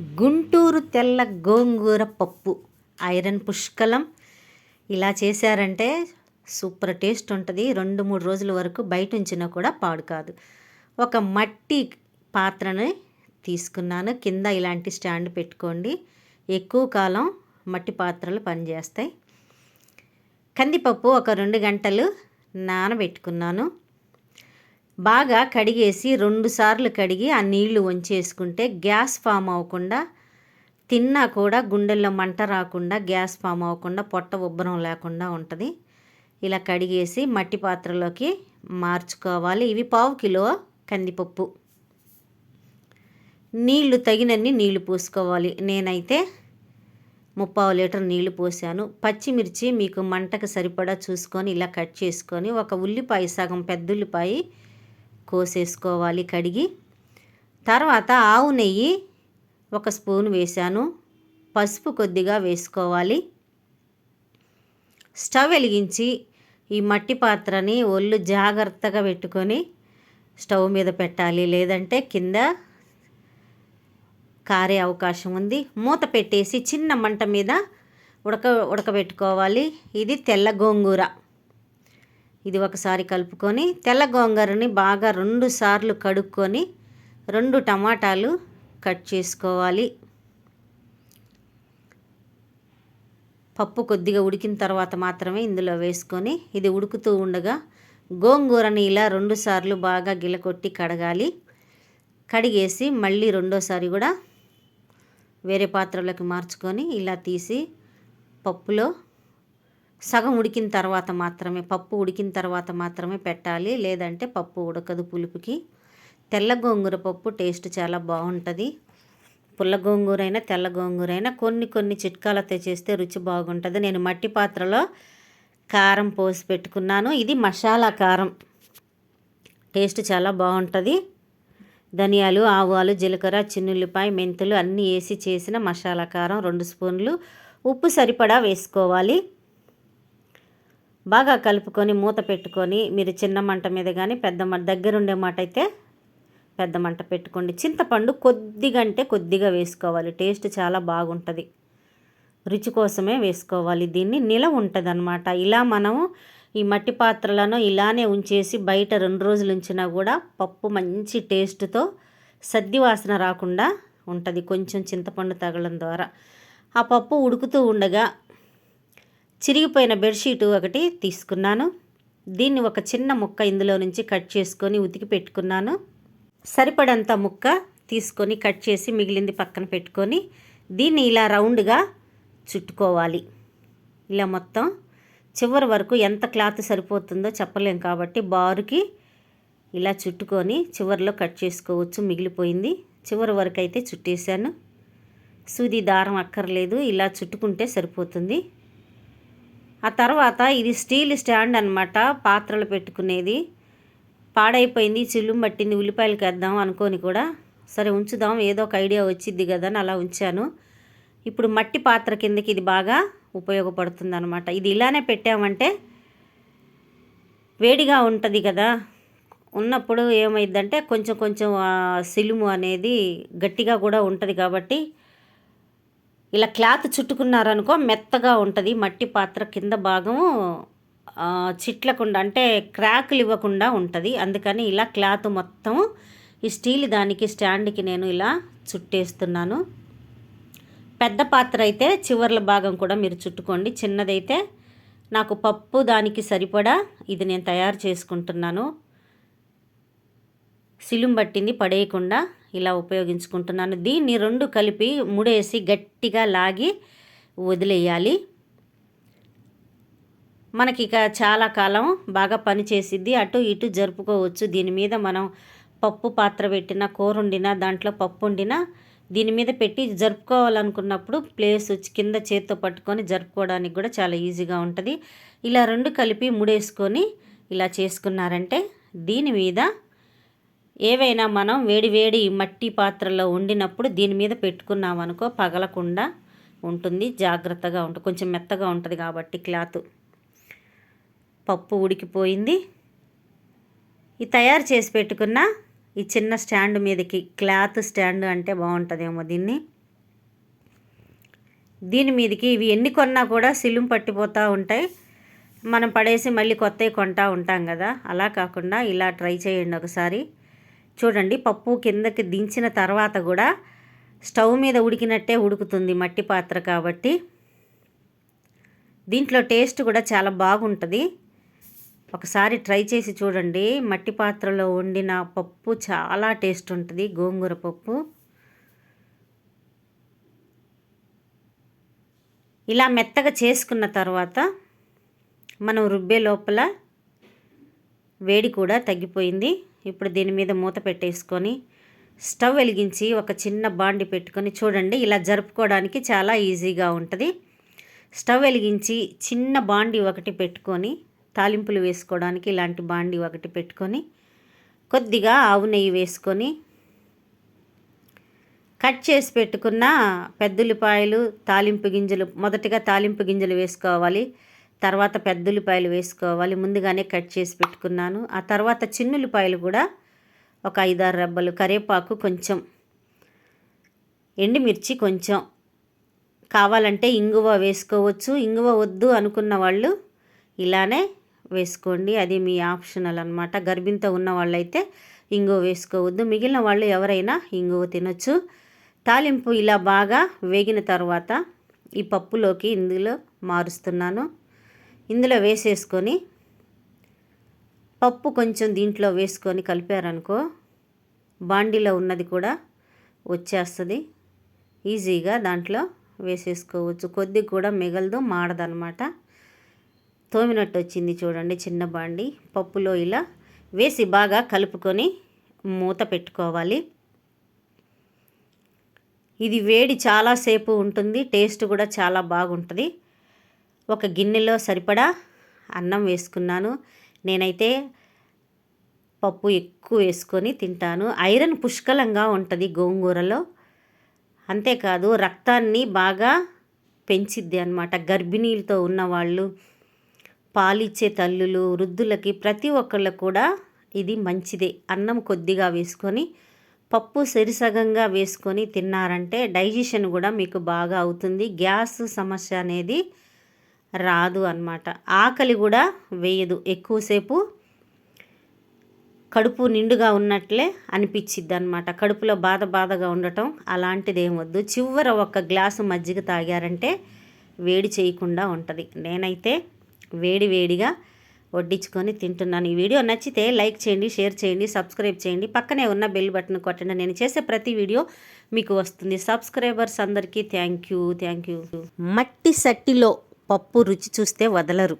గుంటూరు తెల్ల గోంగూర పప్పు ఐరన్ పుష్కలం. ఇలా చేశారంటే సూపర్ టేస్ట్ ఉంటుంది. రెండు మూడు రోజుల వరకు బయట ఉంచినా కూడా పాడు కాదు. ఒక మట్టి పాత్రని తీసుకున్నాను. కింద ఇలాంటి స్టాండ్ పెట్టుకోండి. ఎక్కువ కాలం మట్టి పాత్రలు పనిచేస్తాయి. కందిపప్పు ఒక రెండు గంటలు నానబెట్టుకున్నాను. బాగా కడిగేసి రెండుసార్లు కడిగి ఆ నీళ్ళు వంచేసుకుంటే గ్యాస్ ఫామ్ అవ్వకుండా తిన్నా కూడా గుండెల్లో మంట రాకుండా గ్యాస్ ఫామ్ అవ్వకుండా పొట్ట ఉబ్బరం లేకుండా ఉంటుంది. ఇలా కడిగేసి మట్టి పాత్రలోకి మార్చుకోవాలి. ఇవి పావు కిలో కందిపప్పు. నీళ్ళు తగినన్ని నీళ్ళు పోసుకోవాలి. నేనైతే ముప్పావు లీటర్ నీళ్ళు పోసాను. పచ్చిమిర్చి మీకు మంటకు సరిపడా చూసుకొని ఇలా కట్ చేసుకొని ఒక ఉల్లిపాయ సగం పెద్ద ఉల్లిపాయ కోసేసుకోవాలి కడిగి. తర్వాత ఆవు నెయ్యి ఒక స్పూన్ వేశాను. పసుపు కొద్దిగా వేసుకోవాలి. స్టవ్ వెలిగించి ఈ మట్టి పాత్రని ఒళ్ళు జాగ్రత్తగా పెట్టుకొని స్టవ్ మీద పెట్టాలి. లేదంటే కింద కారే అవకాశం ఉంది. మూత పెట్టేసి చిన్న మంట మీద ఉడక ఉడకబెట్టుకోవాలి. ఇది తెల్ల గోంగూర. ఇది ఒకసారి కలుపుకొని తెల్ల గోంగూరని బాగా రెండు సార్లు కడుక్కొని రెండు టమాటాలు కట్ చేసుకోవాలి. పప్పు కొద్దిగా ఉడికిన తర్వాత మాత్రమే ఇందులో వేసుకొని ఇది ఉడుకుతూ ఉండగా గోంగూరని ఇలా రెండు సార్లు బాగా గిలకొట్టి కడగాలి. కడిగేసి మళ్ళీ రెండోసారి కూడా వేరే పాత్రలోకి మార్చుకొని ఇలా తీసి పప్పులో సగం ఉడికిన తర్వాత మాత్రమే పప్పు ఉడికిన తర్వాత మాత్రమే పెట్టాలి. లేదంటే పప్పు ఉడకదు పులుపుకి. తెల్ల గోంగూర పప్పు టేస్ట్ చాలా బాగుంటుంది. పుల్ల గోంగూర తెల్ల గోంగూర కొన్ని కొన్ని చిట్కాలతో చేస్తే రుచి బాగుంటుంది. నేను మట్టి పాత్రలో కారం పోసి పెట్టుకున్నాను. ఇది మసాలా కారం. టేస్ట్ చాలా బాగుంటుంది. ధనియాలు ఆవాలు జీలకర్ర చిన్నుల్లిపాయ మెంతులు అన్నీ వేసి చేసిన మసాలా కారం రెండు స్పూన్లు. ఉప్పు సరిపడా వేసుకోవాలి. బాగా కలుపుకొని మూత పెట్టుకొని మీరు చిన్న మంట మీద కానీ పెద్ద మంట దగ్గరుండే మాట అయితే పెద్ద మంట పెట్టుకోండి. చింతపండు కొద్దిగా అంటే కొద్దిగా వేసుకోవాలి. టేస్ట్ చాలా బాగుంటుంది. రుచి కోసమే వేసుకోవాలి. దీన్ని నిలవ ఉంటుంది అనమాట ఇలా మనము ఈ మట్టి పాత్రలను ఇలానే ఉంచేసి బయట రెండు రోజులు ఉంచినా కూడా పప్పు మంచి టేస్ట్తో సద్ది వాసన రాకుండా ఉంటుంది. కొంచెం చింతపండు తగలడం ద్వారా. ఆ పప్పు ఉడుకుతూ ఉండగా చిరిగిపోయిన బెడ్షీట్ ఒకటి తీసుకున్నాను. దీన్ని ఒక చిన్న ముక్క ఇందులో నుంచి కట్ చేసుకొని ఉతికి పెట్టుకున్నాను. సరిపడంత ముక్క తీసుకొని కట్ చేసి మిగిలింది పక్కన పెట్టుకొని దీన్ని ఇలా రౌండ్గా చుట్టుకోవాలి. ఇలా మొత్తం చివరి వరకు ఎంత క్లాత్ సరిపోతుందో చెప్పలేం కాబట్టి బారుకి ఇలా చుట్టుకొని చివరిలో కట్ చేసుకోవచ్చు. మిగిలిపోయింది. చివరి వరకు అయితే చుట్టేసాను సూది దారం అక్కర్లేదు. ఇలా చుట్టుకుంటే సరిపోతుంది. ఆ తర్వాత ఇది స్టీల్ స్టాండ్ అనమాట పాత్రలు పెట్టుకునేది. పాడైపోయింది చిల్లు పట్టింది ఉల్లిపాయలకి వేద్దాం అనుకొని కూడా. సరే ఉంచుదాం ఏదో ఒక ఐడియా వచ్చింది కదా అని అలా ఉంచాను. ఇప్పుడు మట్టి పాత్ర కిందకి ఇది బాగా ఉపయోగపడుతుంది అనమాట ఇది ఇలానే పెట్టామంటే వేడిగా ఉంటుంది కదా. ఉన్నప్పుడు ఏమైందంటే కొంచెం కొంచెం సిలుము అనేది గట్టిగా కూడా ఉంటుంది కాబట్టి ఇలా క్లాత్ చుట్టుకున్నారనుకో మెత్తగా ఉంటుంది మట్టి పాత్ర కింద భాగం చిట్లకుండా అంటే క్రాకులు ఇవ్వకుండా ఉంటుంది. అందుకని ఇలా క్లాత్ మొత్తం ఈ స్టీల్ దానికి స్టాండ్కి నేను ఇలా చుట్టేస్తున్నాను. పెద్ద పాత్ర అయితే చివర్ల భాగం కూడా మీరు చుట్టుకోండి. చిన్నదైతే నాకు పప్పు దానికి సరిపడా ఇది నేను తయారు చేసుకుంటున్నాను. సిలుం పట్టింది పడేయకుండా ఇలా ఉపయోగించుకుంటున్నాను. దీన్ని రెండు కలిపి ముడేసి గట్టిగా లాగి వదిలేయాలి. మనకి ఇక చాలా కాలం బాగా పనిచేసిద్ది అటు ఇటు జరుపుకోవచ్చు. దీని మీద మనం పప్పు పాత్ర పెట్టిన కూర వండినా దాంట్లో పప్పు వండినా దీని మీద పెట్టి జరుపుకోవాలనుకున్నప్పుడు ప్లేస్ కింద చేత్తో పట్టుకొని జరుపుకోవడానికి కూడా చాలా ఈజీగా ఉంటుంది. ఇలా రెండు కలిపి ముడేసుకొని ఇలా చేసుకున్నారంటే దీని మీద ఏవైనా మనం వేడి వేడి మట్టి పాత్రలో వండినప్పుడు దీని మీద పెట్టుకున్నామనుకో పగలకుండా ఉంటుంది జాగ్రత్తగా ఉంటుంది కొంచెం మెత్తగా ఉంటుంది కాబట్టి క్లాత్. పప్పు ఉడికిపోయింది. ఈ తయారు చేసి పెట్టుకున్న ఈ చిన్న స్టాండ్ మీదకి క్లాత్ స్టాండ్ అంటే బాగుంటుందేమో దీన్ని. దీని మీదకి ఇవి ఎన్ని కొన్నా కూడా సిలుం పట్టిపోతూ ఉంటాయి. మనం పడేసి మళ్ళీ కొత్తవి కొంటా ఉంటాం కదా. అలా కాకుండా ఇలా ట్రై చేయండి ఒకసారి. చూడండి పప్పు కిందకి దించిన తర్వాత కూడా స్టవ్ మీద ఉడికినట్టే ఉడుకుతుంది మట్టి పాత్ర కాబట్టి. దీంట్లో టేస్ట్ కూడా చాలా బాగుంటుంది. ఒకసారి ట్రై చేసి చూడండి మట్టి పాత్రలో వండిన పప్పు చాలా టేస్ట్ ఉంటుంది గోంగూర పప్పు. ఇలా మెత్తగా చేసుకున్న తర్వాత మనం రుబ్బే లోపల వేడి కూడా తగ్గిపోయింది. ఇప్పుడు దీని మీద మూత పెట్టేసుకొని స్టవ్ వెలిగించి ఒక చిన్న బాండి పెట్టుకొని చూడండి. ఇలా జరుపుకోవడానికి చాలా ఈజీగా ఉంటుంది. స్టవ్ వెలిగించి చిన్న బాండి ఒకటి పెట్టుకొని తాలింపులు వేసుకోవడానికి ఇలాంటి బాండి ఒకటి పెట్టుకొని కొద్దిగా ఆవు నెయ్యి వేసుకొని కట్ చేసి పెట్టుకున్న పెద్దుల్లిపాయలు తాలింపు గింజలు మొదటిగా తాలింపు గింజలు వేసుకోవాలి. తర్వాత పెద్ద ఉల్లిపాయలు వేసుకోవాలి. ముందుగానే కట్ చేసి పెట్టుకున్నాను. ఆ తర్వాత చిన్నుల్లిపాయలు కూడా ఒక ఐదారు రెబ్బలు కరివేపాకు కొంచెం ఎండుమిర్చి కొంచెం కావాలంటే ఇంగువ వేసుకోవచ్చు. ఇంగువ వద్దు అనుకున్న వాళ్ళు ఇలానే వేసుకోండి. అది మీ ఆప్షనల్ అనమాట గర్భింతో ఉన్న వాళ్ళైతే ఇంగువ వేసుకోవద్దు. మిగిలిన వాళ్ళు ఎవరైనా ఇంగువ తినొచ్చు. తాలింపు ఇలా బాగా వేగిన తర్వాత ఈ పప్పులోకి ఇందులో మారుస్తున్నాను. ఇందులో వేసేసుకొని పప్పు కొంచెం దీంట్లో వేసుకొని కలిపారనుకో బాండీలో ఉన్నది కూడా వచ్చేస్తుంది. ఈజీగా దాంట్లో వేసేసుకోవచ్చు. కొద్దిగా కూడా మిగలదు మాడదనమాట. తోమినట్టు వచ్చింది చూడండి చిన్న బాండి. పప్పులో ఇలా వేసి బాగా కలుపుకొని మూత పెట్టుకోవాలి. ఇది వేడి చాలాసేపు ఉంటుంది టేస్ట్ కూడా చాలా బాగుంటుంది. ఒక గిన్నెలో సరిపడా అన్నం వేసుకున్నాను. నేనైతే పప్పు ఎక్కువ వేసుకొని తింటాను. ఐరన్ పుష్కలంగా ఉంటుంది గోంగూరలో. అంతేకాదు రక్తాన్ని బాగా పెంచిద్ది అనమాట గర్భిణీలతో ఉన్నవాళ్ళు పాలిచ్చే తల్లులు వృద్ధులకి ప్రతి ఒక్కళ్ళు కూడా ఇది మంచిదే. అన్నం కొద్దిగా వేసుకొని పప్పు సరిసగంగా వేసుకొని తిన్నారంటే డైజెషన్ కూడా మీకు బాగా అవుతుంది. గ్యాస్ సమస్య అనేది రాదు అనమాట ఆకలి కూడా వేయదు. ఎక్కువసేపు కడుపు నిండుగా ఉన్నట్లే అనిపించిద్ది అనమాట కడుపులో బాధ బాధగా ఉండటం అలాంటిది వద్దు. చివర ఒక గ్లాసు మజ్జిగ తాగారంటే వేడి చేయకుండా ఉంటుంది. నేనైతే వేడి వేడిగా వడ్డించుకొని తింటున్నాను. ఈ వీడియో నచ్చితే లైక్ చేయండి షేర్ చేయండి సబ్స్క్రైబ్ చేయండి. పక్కనే ఉన్న బెల్ బటన్ కొట్టండి. నేను చేసే ప్రతి వీడియో మీకు వస్తుంది. సబ్స్క్రైబర్స్ అందరికీ థ్యాంక్ యూ. Thank you. మట్టి సట్టిలో పప్పు రుచి చూస్తే వదలరు.